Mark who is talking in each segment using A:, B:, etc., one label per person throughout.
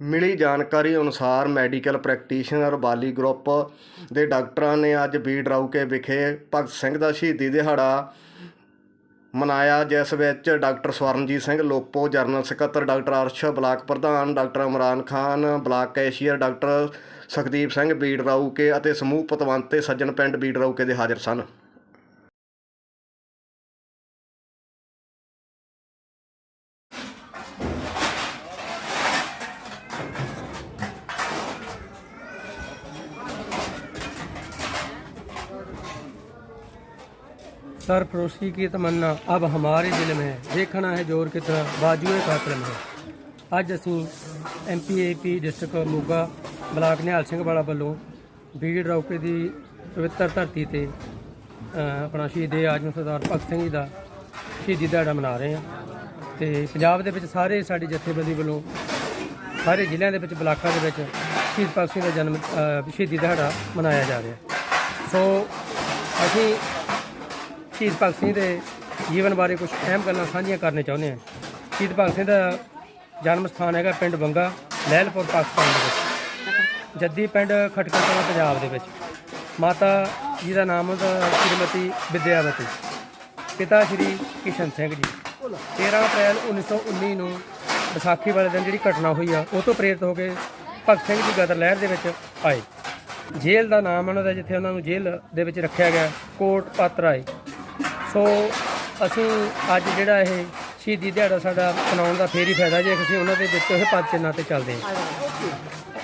A: ਮਿਲੀ ਜਾਣਕਾਰੀ ਅਨੁਸਾਰ ਮੈਡੀਕਲ ਪ੍ਰੈਕਟੀਸ਼ਨਰ ਬਾਲੀ ਗਰੁੱਪ ਦੇ ਡਾਕਟਰਾਂ ਨੇ ਅੱਜ ਬੀੜ ਰਾਊਕੇ ਵਿਖੇ ਭਗਤ ਸਿੰਘ ਦਾ ਸ਼ਹੀਦੀ ਦਿਹਾੜਾ ਮਨਾਇਆ, ਜਿਸ ਵਿੱਚ ਡਾਕਟਰ ਸਵਰਨਜੀਤ ਸਿੰਘ ਲੋਪੋ, ਜਨਰਲ ਸਕੱਤਰ ਡਾਕਟਰ ਅਰਸ਼ ਬਲਾਕ ਪ੍ਰਧਾਨ doctor Imran Khan, block cashier doctor Sukhdeep Singh Bir Rauke ਅਤੇ ਸਮੂਹ ਪਤਵੰਤੇ ਸੱਜਣ ਪਿੰਡ ਬੀੜ ਰਾਊਕੇ ਦੇ ਹਾਜ਼ਰ ਸਨ।
B: सरफरोशी की तमन्ना अब हमारे दिल में है देखना है जोर की तरह बाजुए कातिल में ਅੱਜ ਅਸੀਂ MPAP district Moga block Nihal Singh Wala ਵੱਲੋਂ ਬੀੜ ਰੌਕੇ ਦੀ ਪਵਿੱਤਰ ਧਰਤੀ ਤੇ ਅ, ਆਪਣਾ ਸ਼ਹੀਦ ਆਜਮ ਸਰਦਾਰ ਭਗਤ ਸਿੰਘ ਜੀ ਦਾ ਸ਼ਹੀਦੀ ਦਿਹਾੜਾ ਮਨਾ ਰਹੇ ਹਾਂ ਤੇ ਪੰਜਾਬ ਦੇ ਵਿੱਚ ਸਾਰੇ ਸਾਡੀ ਜਥੇਬੰਦੀ ਵੱਲੋਂ ਸਾਰੇ ਜ਼ਿਲ੍ਹਿਆਂ ਦੇ ਵਿੱਚ ਬਲਾਕਾਂ ਦੇ ਵਿੱਚ ਸ਼ਹੀਦ ਭਗਤ ਸਿੰਘ ਦਾ ਜਨਮ ਅ, ਸ਼ਹੀਦੀ ਦਿਹਾੜਾ ਮਨਾਇਆ ਜਾ ਰਿਹਾ ਸੋ ਅਸੀਂ ਸ਼ਹੀਦ ਭਗਤ ਸਿੰਘ ਦੇ ਜੀਵਨ ਬਾਰੇ ਕੁਝ ਅਹਿਮ ਗੱਲਾਂ ਸਾਂਝੀਆਂ ਕਰਨੇ ਚਾਹੁੰਦੇ ਹਾਂ। ਸ਼ਹੀਦ ਭਗਤ ਸਿੰਘ ਦਾ ਜਨਮ ਸਥਾਨ ਹੈਗਾ ਪਿੰਡ ਬੰਗਾ, ਲਹਿਲਪੁਰ, ਪਾਕਿਸਤਾਨ ਦੇ ਵਿੱਚ। ਜੱਦੀ ਪਿੰਡ ਖਟਕੜ ਪੰਜਾਬ ਦੇ ਵਿੱਚ। ਮਾਤਾ ਜੀ ਦਾ ਨਾਮ ਉਹਦਾ ਸ਼੍ਰੀਮਤੀ ਵਿਦਿਆਵਤੀ। ਪਿਤਾ ਸ਼੍ਰੀ ਕਿਸ਼ਨ ਸਿੰਘ ਜੀ। 13 ਅਪ੍ਰੈਲ 1919 ਨੂੰ ਵਿਸਾਖੀ ਵਾਲੇ ਦਿਨ ਜਿਹੜੀ ਘਟਨਾ ਹੋਈ ਆ, ਉਹ ਤੋਂ ਪ੍ਰੇਰਿਤ ਹੋ ਕੇ ਭਗਤ ਸਿੰਘ ਜੀ ਗਦਰ ਲਹਿਰ ਦੇ ਵਿੱਚ ਆਏ। ਜੇਲ੍ਹ ਦਾ ਨਾਮ ਉਹਨਾਂ ਦਾ ਜਿੱਥੇ ਉਹਨਾਂ ਨੂੰ ਜੇਲ੍ਹ ਦੇ ਵਿੱਚ ਰੱਖਿਆ ਗਿਆ, ਕੋਟ ਪਾਤਰਾਏ। ਸੋ ਅਸੀਂ ਅੱਜ ਜਿਹੜਾ ਇਹ ਸ਼ਹੀਦੀ ਦਿਹਾੜਾ ਸਾਡਾ ਮਨਾਉਣ ਦਾ ਫੇਰ ਹੀ ਫਾਇਦਾ ਜੇ ਅਸੀਂ ਉਹਨਾਂ ਦੇ ਦਿੱਤੇ ਹੋਏ ਪਦ ਚਿੰਨ੍ਹਾਂ ਤੇ ਚੱਲਦੇ ਹਾਂ।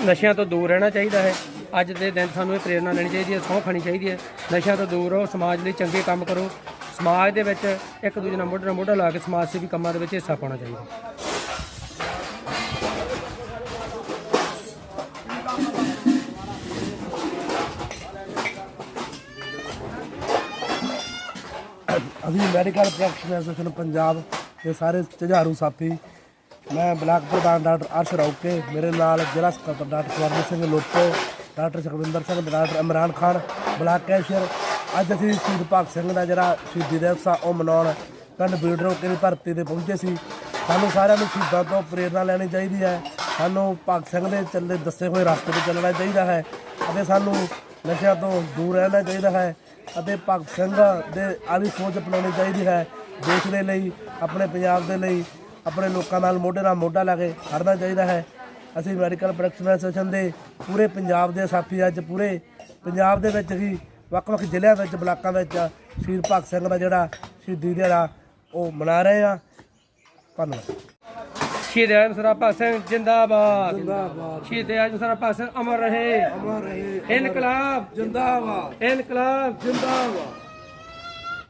B: ਨਸ਼ਿਆਂ ਤੋਂ ਦੂਰ ਰਹਿਣਾ ਚਾਹੀਦਾ ਹੈ। ਅੱਜ ਦੇ ਦਿਨ ਸਾਨੂੰ ਇਹ ਪ੍ਰੇਰਣਾ ਲੈਣੀ ਚਾਹੀਦੀ ਹੈ, ਸਹੁੰ ਖਾਣੀ ਚਾਹੀਦੀ ਹੈ। ਨਸ਼ਿਆਂ ਤੋਂ ਦੂਰ ਰਹੋ, ਸਮਾਜ ਲਈ ਚੰਗੇ ਕੰਮ ਕਰੋ। ਸਮਾਜ ਦੇ ਵਿੱਚ ਇੱਕ ਦੂਜੇ ਨਾਲ ਮੋਢਾ ਨਾਲ ਮੋਢਾ ਲਾ ਕੇ ਸਮਾਜ ਸੇਵੀ ਕੰਮਾਂ ਦੇ ਵਿੱਚ ਹਿੱਸਾ ਪਾਉਣਾ ਚਾਹੀਦਾ।
C: ਅਸੀਂ ਮੈਡੀਕਲ ਪ੍ਰੈਕਟੀਸ਼ਨਰ ਐਸੋਸੀਏਸ਼ਨ ਪੰਜਾਬ ਦੇ ਸਾਰੇ ਝੁਝਾਰੂ ਸਾਥੀ ਮੈਂ ਬਲਾਕ ਪ੍ਰਧਾਨ ਡਾਕਟਰ ਅਰਸ਼ ਰੌਕੇ, ਮੇਰੇ ਨਾਲ ਜ਼ਿਲ੍ਹਾ ਸਕੱਤਰ doctor Swaranjit Singh Loto, doctor Sukhwinder Singh doctor Imran Khan, block cashier. ਅੱਜ ਅਸੀਂ ਸ਼ਹੀਦ ਭਗਤ ਸਿੰਘ ਦਾ ਜਿਹੜਾ ਸ਼ਹੀਦੀ ਦਿਵਸ ਆ, ਉਹ ਮਨਾਉਣ ਪਿੰਡ ਬੀੜ ਕੇ ਦੀ ਧਰਤੀ ਤੇ ਪਹੁੰਚੇ ਸੀ। ਸਾਨੂੰ ਸਾਰਿਆਂ ਨੂੰ ਸ਼ਹੀਦਾਂ ਤੋਂ ਪ੍ਰੇਰਣਾ ਲੈਣੀ ਚਾਹੀਦੀ ਹੈ। ਸਾਨੂੰ ਭਗਤ ਸਿੰਘ ਦੇ ਚੱਲੇ, ਦੱਸੇ ਹੋਏ ਰਸਤੇ ਤੇ ਚੱਲਣਾ ਚਾਹੀਦਾ ਹੈ ਅਤੇ ਸਾਨੂੰ ਨਸ਼ਿਆਂ ਤੋਂ ਦੂਰ ਰਹਿਣਾ ਚਾਹੀਦਾ ਹੈ। ਅਤੇ ਭਗਤ ਸਿੰਘ ਦੇ ਆਦੀ ਸੋਚ ਅਪਣਾਉਣੀ ਚਾਹੀਦੀ ਹੈ, ਦੇਸ਼ ਦੇ ਲਈ, ਆਪਣੇ ਪੰਜਾਬ ਦੇ ਲਈ, ਆਪਣੇ ਲੋਕਾਂ ਨਾਲ ਮੋਢੇ ਨਾਲ ਮੋਢਾ ਲਾ ਕੇ ਖੜਨਾ ਚਾਹੀਦਾ ਹੈ। ਅਸੀਂ ਮੈਡੀਕਲ ਪ੍ਰੋਡਕਸ਼ਨ ਐਸੋਸੀਏਸ਼ਨ ਦੇ ਪੂਰੇ ਪੰਜਾਬ ਦੇ ਸਾਥੀ ਅੱਜ ਪੂਰੇ ਪੰਜਾਬ ਦੇ ਵਿੱਚ ਹੀ, ਵੱਖ-ਵੱਖ ਜ਼ਿਲ੍ਹਿਆਂ ਵਿੱਚ, ਬਲਾਕਾਂ ਵਿੱਚ ਸ਼ਹੀਦ ਭਗਤ ਸਿੰਘ ਦਾ ਜਿਹੜਾ ਸ਼ਹੀਦੀ ਦਿਹਾੜਾ ਉਹ ਮਨਾ ਰਹੇ ਆ ਧੰਨਵਾਦ।
B: ਸ਼ਹੀਦ ਆਜਮ ਭਗਤ ਸਿੰਘ ਜਿੰਦਾਬਾਦ। ਜਿੰਦਾਬਾਦ। ਸ਼ਹੀਦ ਆਜਮ ਭਗਤ ਸਿੰਘ ਅਮਰ ਰਹੇ।
C: ਅਮਰ ਰਹੇ।
B: ਇਨਕਲਾਬ।
C: ਜਿੰਦਾਬਾਦ।
B: ਇਨਕਲਾਬ।
C: ਜਿੰਦਾਬਾਦ।